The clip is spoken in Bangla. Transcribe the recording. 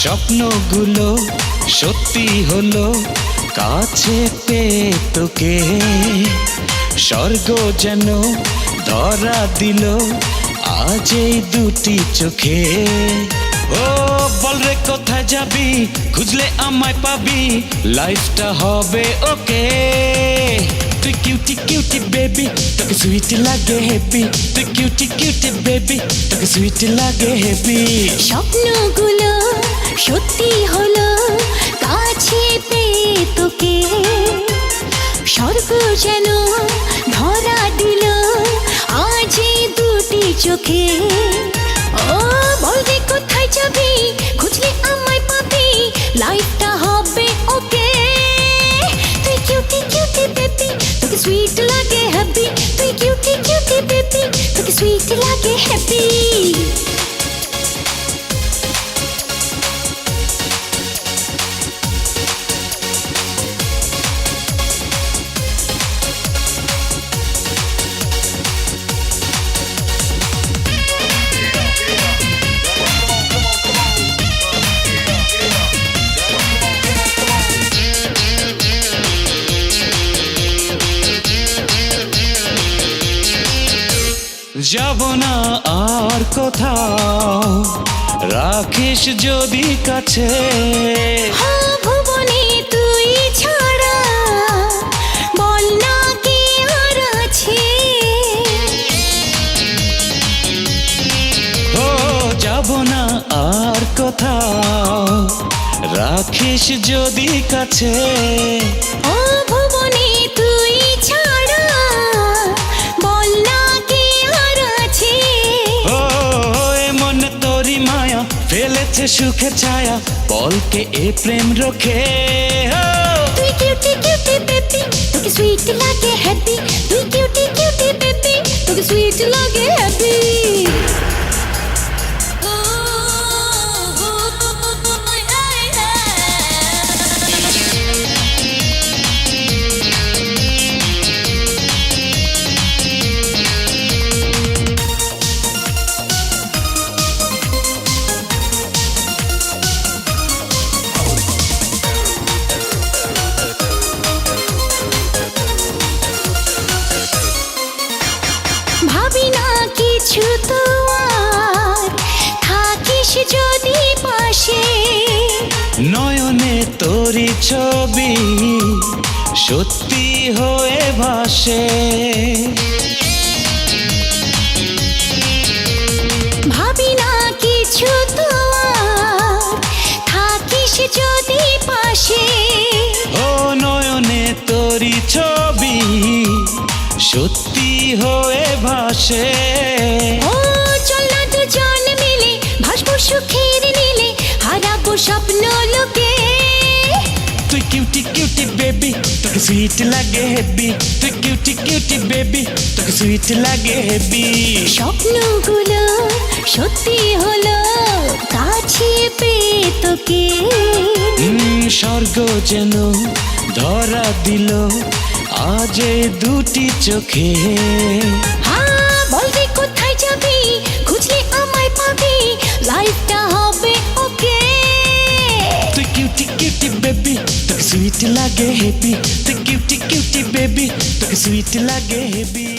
স্বপ্নগুলো সত্যি হলো কাছে পে তোকে স্বর্গ যেন ধরা দিল আজ এই দুটি চোখে। ও, বল রে, কোথায় যাবি? খুঁজলে আমায় পাবি। লাইফটা হবে ওকে। তুই কিউটি কিউটি বেবি তোকে সুইট লাগে হেভি তুই কিউটি কিউটি বেবি তোকে সুইট লাগে হেভি স্বপ্নগুলো সত্যি হলো কাছে পেয়ে তোকে। স্বর্গ যেন ধরা দিল আজ দুটি চোখে। ও বলবে কোথায় যাবি? খুঁজলে আমায় পাবি। লাইফটা হবে ওকে। তুই কিউটি কিউটি বেবি তোকে সুইট লাগে হ্যাপি তুই কিউটি কিউটি বেবি তোকে সুইট লাগে হ্যাপি যাব না আর কোথাও। রাখিস যদি কাছে। ভুবনে তুই ছাড়া বল না কে আর আছে। ও যাব না আর কোথাও। রাখিস যদি কাছে। সুখে ছায়া, বলকে এ প্রেম রোখে। তুই কিউটি কিউটি বেবি তোকে সুইট লাগে হ্যাপি তুই কিউটি কিউটি বেবি তোকে সুইট লাগে ছবি সত্যি হয়ে ভাসে। ভাবি না কিছু তো থাকিস যদি পাশে। ও নয়নে তোরি ছবি সত্যি হয়ে ভাসে। ও চল না দুজন মিলে ভাসবো সুখের সুইট লাগে হেভি তুই কিউটি কিউটি বেবি তোকে সুইট লাগে হেভি স্বপ্নগুলো সত্যি হলো কাছে পেয়ে তোকে। স্বর্গ যেন ধরা দিল আজ দুটি চোখে। sweet lage happy, the cutie cutie baby, the sweet lage happy.